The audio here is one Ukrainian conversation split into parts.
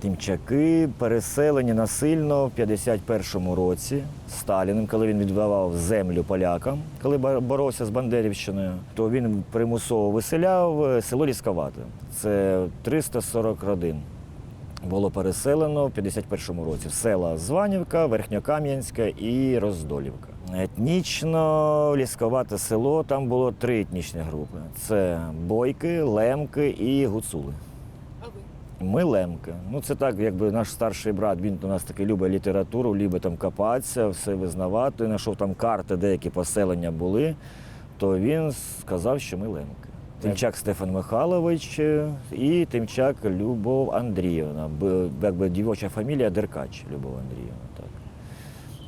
Тимчаки переселені насильно в 51-му році Сталіним, коли він віддавав землю полякам, коли боровся з Бандерівщиною, то він примусово виселяв е, село Лісковате. Це 340 родин. Було переселено в 51-му році в села Званівка, Верхньокам'янська і Роздолівка. Етнічно лісковате село, там було три етнічні групи: це бойки, лемки і гуцули. А ви? Ми лемки. Ну це так, якби наш старший брат, він у нас таки любить літературу, любить там копатися, все визнавати. Знайшов там карти, деякі поселення були, то він сказав, що ми лемки. Тимчак Стефан Михайлович е, і Тимчак Любов Андріївна. Якби дівоча фамілія Деркач Любов Андріївна. Так.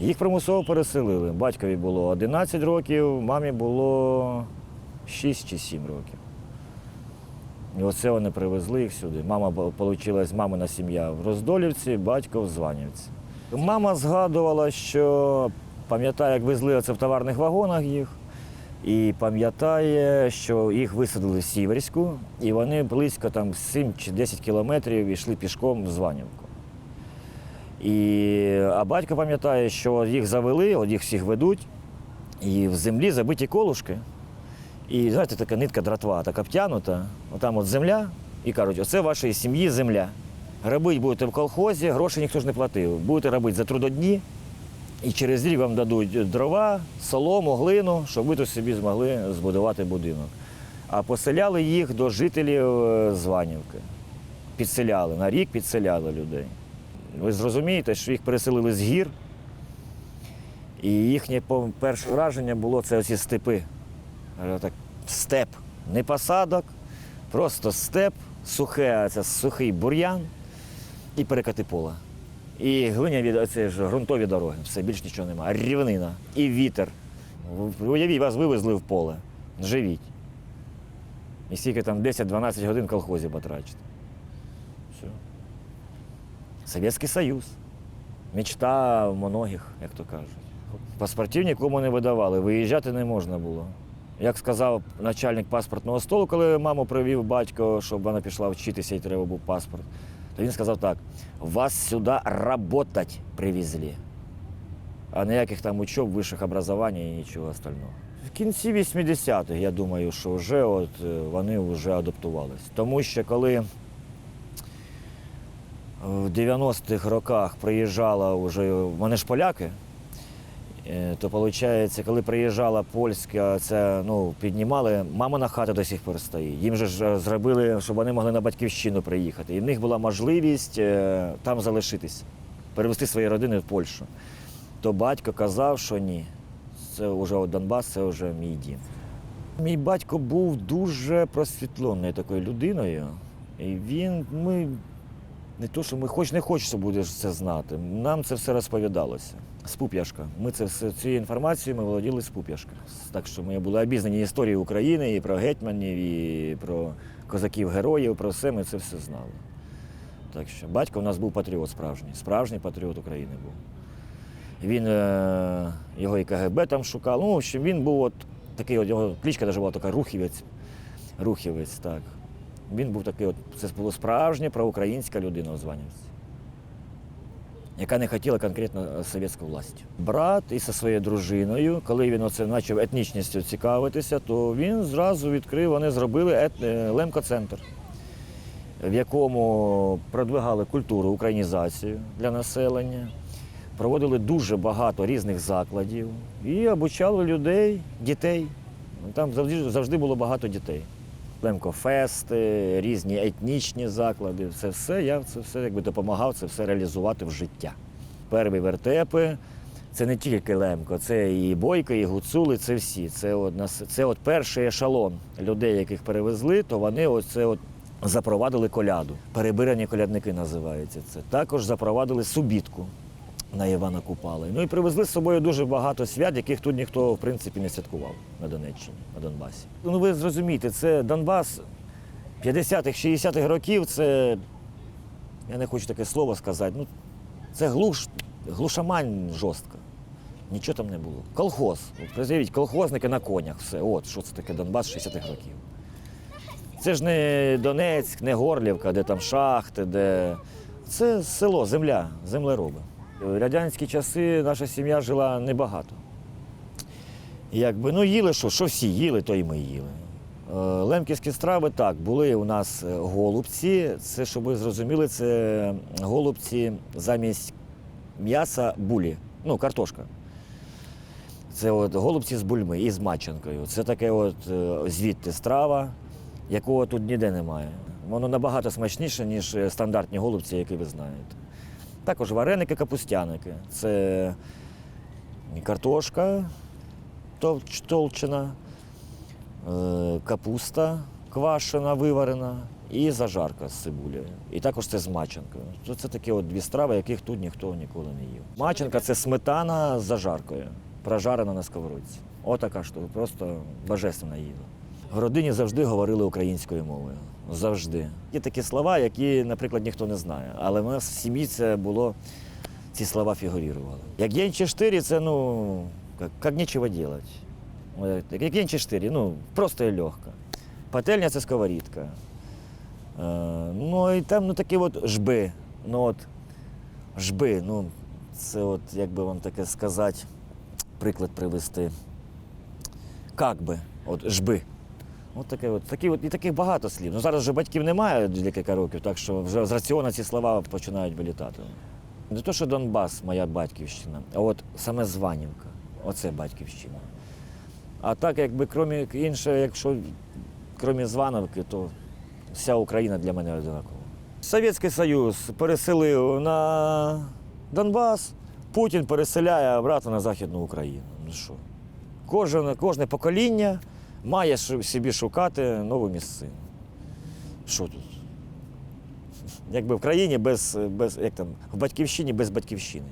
Їх примусово переселили. Батькові було 11 років, мамі було 6 чи 7 років. І оце вони привезли їх сюди. Мама отримала мамина сім'я в Роздолівці, батько в Званівці. Мама згадувала, що пам'ятає, як везли оце в товарних вагонах їх, і пам'ятає, що їх висадили в Сіверську, і вони близько там 7 чи 10 кілометрів йшли пішком в Званівку. І, а батько пам'ятає, що їх завели, от їх всіх ведуть, і в землі забиті колушки. І знаєте, така нитка дратва, така обтянута, отам от земля, і кажуть, оце вашої сім'ї земля. Робити будете в колхозі, гроші ніхто ж не платив. Будете робити за трудодні, і через рік вам дадуть дрова, солому, глину, щоб ви тут собі змогли збудувати будинок. А поселяли їх до жителів е, Званівки. Підселяли, на рік підселяли людей. Ви зрозумієте, що їх переселили з гір, і їхнє перше враження було це оці степи. Е, Так, степ, не посадок, просто степ, сухе, це сухий бур'ян і перекати пола. І глиняві, оце ж ґрунтові дороги, все більш нічого немає. Рівнина і вітер. Уявіть, вас вивезли в поле. Живіть. І скільки там 10-12 годин в колхозі потрачите. Все. Совєтський Союз. Мечта многих, як то кажуть. Паспортів нікому не видавали, виїжджати не можна було. Як сказав начальник паспортного столу, коли маму привів батько, щоб вона пішла вчитися і треба був паспорт, то він сказав так: вас сюди работать привезли. А ніяких там учоб, вищих образувань і нічого остального. В кінці 80-х, я думаю, що вже от е, вони вже адаптувалися. Тому що коли в 90-х роках приїжджала вже, вони ж поляки, е, то виходить, коли приїжджала польська, це ну, піднімали, мамина хата до сих пор стоїть. Їм же ж е, зробили, щоб вони могли на батьківщину приїхати. І в них була можливість е, там залишитися, перевести свої родини в Польщу. То батько казав, що ні. Це вже Донбас, це вже мій дім. Мій батько був дуже просвітленою такою людиною. І він, ми не то, що ми хоч не хочеться будеш це знати. Нам це все розповідалося. З. Ми це цією інформацією ми володіли з. Так що ми були обізнані історії України, і про гетьманів, і про козаків-героїв, про все ми це все знали. Так що батько у нас був патріот справжній, справжній патріот України був. Він е, його і КГБ там шукав. Ну, в общем, він був от такий, от його кличка навіть була така Рухівець. Рухівець, так. Він був такий, от, це було справжня проукраїнська людина Званівці, яка не хотіла конкретно е, совєтську власть. Брат із зі своєю дружиною, коли він оце почав етнічністю цікавитися, то він зразу відкрив, вони зробили ет, е, лемкоцентр, в якому продвигали культуру, українізацію для населення, проводили дуже багато різних закладів і обучали людей, дітей. Там завжди, завжди було багато дітей. Лемкофести, різні етнічні заклади. Це все, я це все якби допомагав це все реалізувати в життя. Перві вертепи це не тільки лемко, це і бойко, і гуцули, це всі. Це от, це от перший ешелон людей, яких перевезли, то вони оце от запровадили коляду. Перебирані колядники називаються це. Також запровадили субітку на Івана Купали. Ну і привезли з собою дуже багато свят, яких тут ніхто в принципі не святкував на Донеччині, на Донбасі. Ну ви зрозумієте, це Донбас 50-х, 60-х років, це я не хочу таке слово сказати. Ну, це глуш, глушамань жорстка. Нічого там не було. Колхоз. От призовіть, колхозники на конях. Все. От що це таке Донбас 60-х років. Це ж не Донецьк, не Горлівка, де там шахти, де Це село, земля, землероби. В радянські часи наша сім'я жила небагато. Якби, ну, їли що, що всі їли, то і ми їли. Е, Лемківські страви так, були у нас е, голубці. Це, щоб ви зрозуміли, це голубці замість м'яса булі, ну, картошка. Це от голубці з бульми і з маченкою. Це таке от е, звідти страва, якого тут ніде немає. Воно набагато смачніше, ніж е, стандартні голубці, які ви знаєте. Також вареники, капустяники. Це картошка толчена, е, капуста квашена, виварена і зажарка з цибулею. І також це з маченкою. Це такі от дві страви, яких тут ніхто ніколи не їв. Маченка це сметана з зажаркою, прожарена на сковородці. Отака штука, просто божественна їда. В родині завжди говорили українською мовою. Завжди. Є такі слова, які, наприклад, ніхто не знає. Але в нас в сім'ї це було, ці слова фігурували. Як єнче штирі, це ну, як, як нічого робити. Як єнче штирі, ну, просто і легко. Пательня це сковорідка. Е, ну і там ну, такі от жби. Ну, от, жби, ну, це от, як би вам таке сказати, приклад привести. Как би, от жби. От таке от, такі от, і таких багато слів. Ну зараз вже батьків немає декілька років, так що вже з раціону ці слова починають вилітати. Не то, що Донбас, моя батьківщина, а от саме Званівка. Оце батьківщина. А так, якби крім інше, якщо крім Звановки, то вся Україна для мене одинакова. Совєтський Союз переселив на Донбас, Путін переселяє обратно на Західну Україну. Ну що? Кожен, кожне покоління має собі шукати нову місцину. Що тут? Якби в країні без, без як там, в батьківщині без батьківщини.